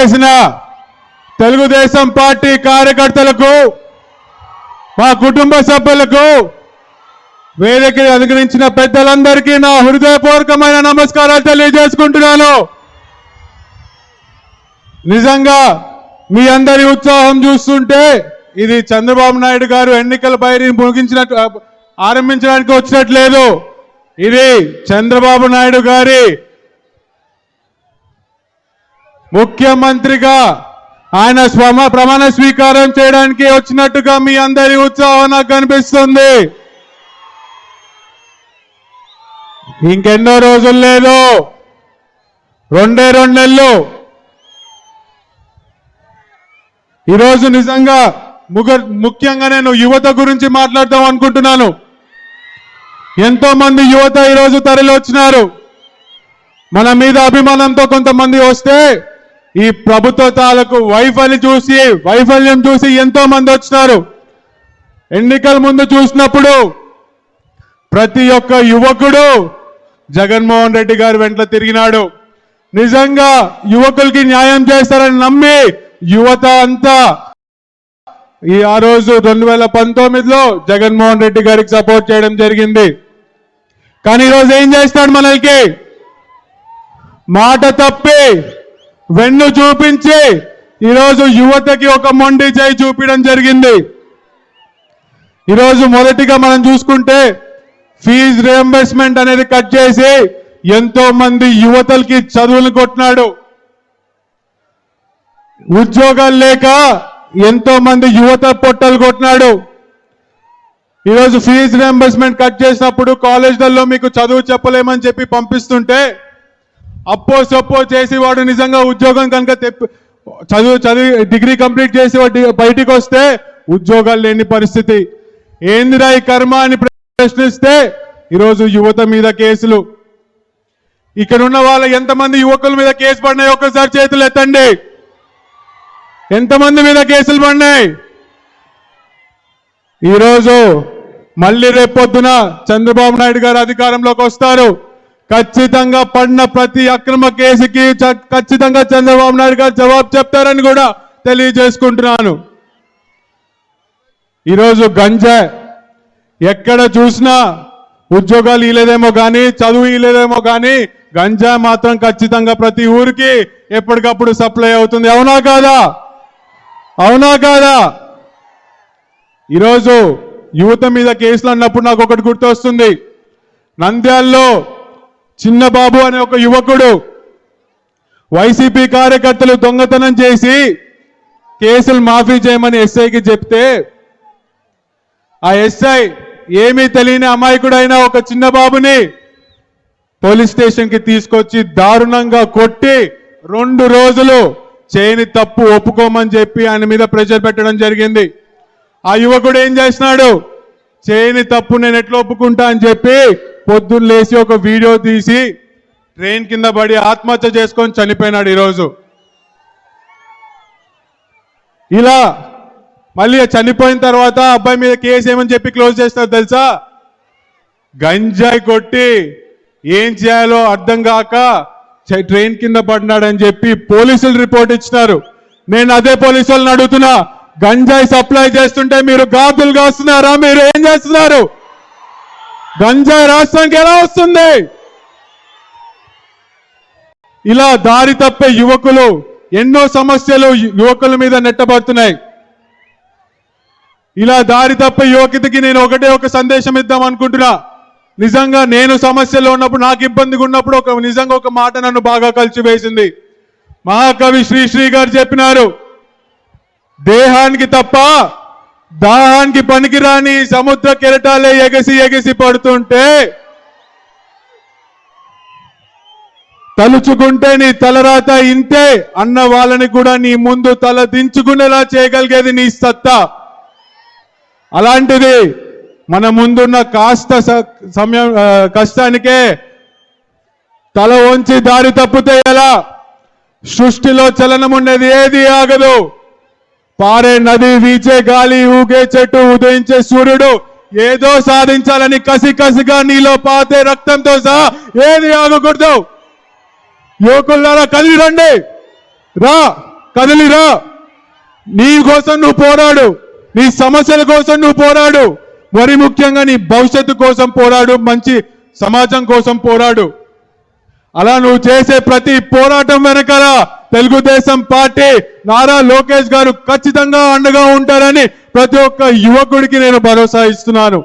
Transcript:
చేసిన తెలుగుదేశం పార్టీ కార్యకర్తలకు మా కుటుంబ సభ్యులకు వేదిక అనుగ్రహించిన పెద్దలందరికీ నా హృదయపూర్వకమైన నమస్కారాలు తెలియజేసుకుంటున్నాను. నిజంగా మీ అందరి ఉత్సాహం చూస్తుంటే ఇది చంద్రబాబు నాయుడు గారు ఎన్నికల బయటిని ముగించినట్టు ఆరంభించడానికి వచ్చినట్లేదు ఇది చంద్రబాబు నాయుడు గారి ముఖ్యమంత్రిగా ఆయన స్వమ ప్రమాణ స్వీకారం చేయడానికి వచ్చినట్టుగా మీ అందరి ఉత్సాహం నాకు కనిపిస్తుంది. ఇంకెన్నో రోజులు లేదు. రెండే రెండు నెలలు. ఈరోజు నిజంగా ముఖ్యంగా నేను యువత గురించి మాట్లాడదాం అనుకుంటున్నాను. ఎంతో మంది యువత ఈరోజు తరలి వచ్చినారు మన మీద అభిమానంతో కొంతమంది వస్తే ఈ ప్రభుత్వ తాలకు వైఫల్యం చూసి వైఫల్యం చూసి ఎంతో మంది వచ్చినారు. ఎన్నికల ముందు చూసినప్పుడు ప్రతి ఒక్క యువకుడు జగన్మోహన్ రెడ్డి గారి వెంట తిరిగినాడు. నిజంగా యువకులకి న్యాయం చేస్తారని నమ్మి యువత అంతా ఈ ఆ రోజు రెండు వేల పంతొమ్మిదిలో జగన్మోహన్ రెడ్డి గారికి సపోర్ట్ చేయడం జరిగింది. కానీ ఈరోజు ఏం చేస్తాడు మనకి మాట తప్పి వెన్ను చూపించి ఈరోజు యువతకి ఒక మొండి చేయి చూపించడం జరిగింది. ఈరోజు మొదటిగా మనం చూసుకుంటే ఫీజు రియంబర్స్మెంట్ అనేది కట్ చేసి ఎంతో మంది యువతలకి చదువులు కొట్టినాడు. ఉద్యోగాలు లేక ఎంతో మంది యువత పొట్టలు కొట్టినాడు. ఈరోజు ఫీజు రియంబర్స్మెంట్ కట్ చేసినప్పుడు కాలేజీలలో మీకు చదువు చెప్పలేమని చెప్పి పంపిస్తుంటే అప్పో సొప్పో చేసి వాడు నిజంగా ఉద్యోగం కనుక తెప్పి చదువు చదివి డిగ్రీ కంప్లీట్ చేసి వాడు బయటికి వస్తే ఉద్యోగాలు లేని పరిస్థితి. ఏందిరా ఈ కర్మ అని ప్రశ్నిస్తే ఈరోజు యువత మీద కేసులు. ఇక్కడ ఉన్న వాళ్ళ ఎంతమంది యువకుల మీద కేసు పడినాయి ఒక్కసారి చేతులు ఎత్తండి. ఎంతమంది మీద కేసులు పడినాయి? ఈరోజు మళ్ళీ రేపొద్దున చంద్రబాబు నాయుడు గారు అధికారంలోకి వస్తారు. ఖచ్చితంగా పడిన ప్రతి అక్రమ కేసుకి చ- ఖచ్చితంగా చంద్రబాబు నాయుడు గారు జవాబు చెప్తారని కూడా తెలియజేసుకుంటున్నాను. ఈరోజు గంజా ఎక్కడ చూసినా ఉద్యోగాలు ఇలేదేమో కానీ చదువు ఇలేదేమో కానీ గంజా మాత్రం ఖచ్చితంగా ప్రతి ఊరికి ఎప్పటికప్పుడు సప్లై అవుతుంది. అవునా కాదా? అవునా కాదా? ఈరోజు యువత మీద కేసులు అన్నప్పుడు నాకు ఒకటి గుర్తొస్తుంది. నంద్యాల్లో చిన్న బాబు అనే ఒక యువకుడు వైసీపీ కార్యకర్తలు దొంగతనం చేసి కేసులు మాఫీ చేయమని ఎస్ఐకి చెప్తే ఆ ఎస్ఐ ఏమీ తెలియని అమాయకుడైన ఒక చిన్న బాబుని పోలీస్ స్టేషన్కి తీసుకొచ్చి దారుణంగా కొట్టి రెండు రోజులు చేయని తప్పు ఒప్పుకోమని చెప్పి ఆయన మీద ప్రెషర్ పెట్టడం జరిగింది. ఆ యువకుడు ఏం చేసినాడు చేయని తప్పు నేను ఎట్లా ఒప్పుకుంటా అని చెప్పి పొద్దున్న లేచి ఒక వీడియో తీసి ట్రైన్ కింద పడి ఆత్మహత్య చేసుకొని చనిపోయినాడు ఈరోజు. ఇలా మళ్ళీ చనిపోయిన తర్వాత అబ్బాయి మీద కేసు ఏమని చెప్పి క్లోజ్ చేస్తారు తెలుసా? గంజాయి కొట్టి ఏం చేయాలో అర్థం కాక ట్రైన్ కింద పడినాడని చెప్పి పోలీసులు రిపోర్ట్ ఇచ్చినారు. నేను అదే పోలీసు వాళ్ళని అడుగుతున్నా గంజాయి సప్లై చేస్తుంటే మీరు గాజులు కాస్తున్నారా? మీరు ఏం చేస్తున్నారు? గంజాయి రాష్ట్రానికి ఎలా వస్తుంది? ఇలా దారి తప్పే యువకులు ఎన్నో సమస్యలు యువకుల మీద నెట్టబడుతున్నాయి. ఇలా దారి తప్పే యువకుడికి నేను ఒకటే ఒక సందేశం ఇద్దాం అనుకుంటున్నా. నిజంగా నేను సమస్యలో ఉన్నప్పుడు నాకు ఇబ్బందిగా ఉన్నప్పుడు ఒక నిజంగా ఒక మాట నన్ను బాగా కలిసివేసింది మహాకవి శ్రీశ్రీ గారు చెప్పినారు దేహానికి తప్ప దాహానికి పనికిరాని సముద్ర కెరటాలే ఎగసి ఎగసి పడుతుంటే తలుచుకుంటే నీ తలరాత ఇంతే అన్న వాళ్ళని కూడా నీ ముందు తల దించుకునేలా చేయగలిగేది నీ సత్తా. అలాంటిది మన ముందున్న కాస్త స- సమయం కష్టానికే తల వంచి దారి తప్పితే ఎలా? సృష్టిలో చలనం ఉండేది ఏది ఆగదు. పారే నది వీచే గాలి ఊగే చెట్టు ఉదయించే సూర్యుడు. ఏదో సాధించాలని కసి కసిగా నీలో పాతే రక్తంతో సహా ఏది ఆగకూడదు. యువకులారా కదిలి రండి. రా కదిలిరా నీ కోసం నువ్వు పోరాడు. నీ సమస్యల కోసం నువ్వు పోరాడు. మరి ముఖ్యంగా నీ భవిష్యత్తు కోసం పోరాడు మంచి సమాజం కోసం పోరాడు. అలా నువ్వు చేసే ప్రతి పోరాటం వెనకాల తెలుగుదేశం పార్టీ నారా లోకేష్ గారు ఖచ్చితంగా అండగా ఉంటారని ప్రతి ఒక్క యువకుడికి నేను భరోసా ఇస్తున్నాను.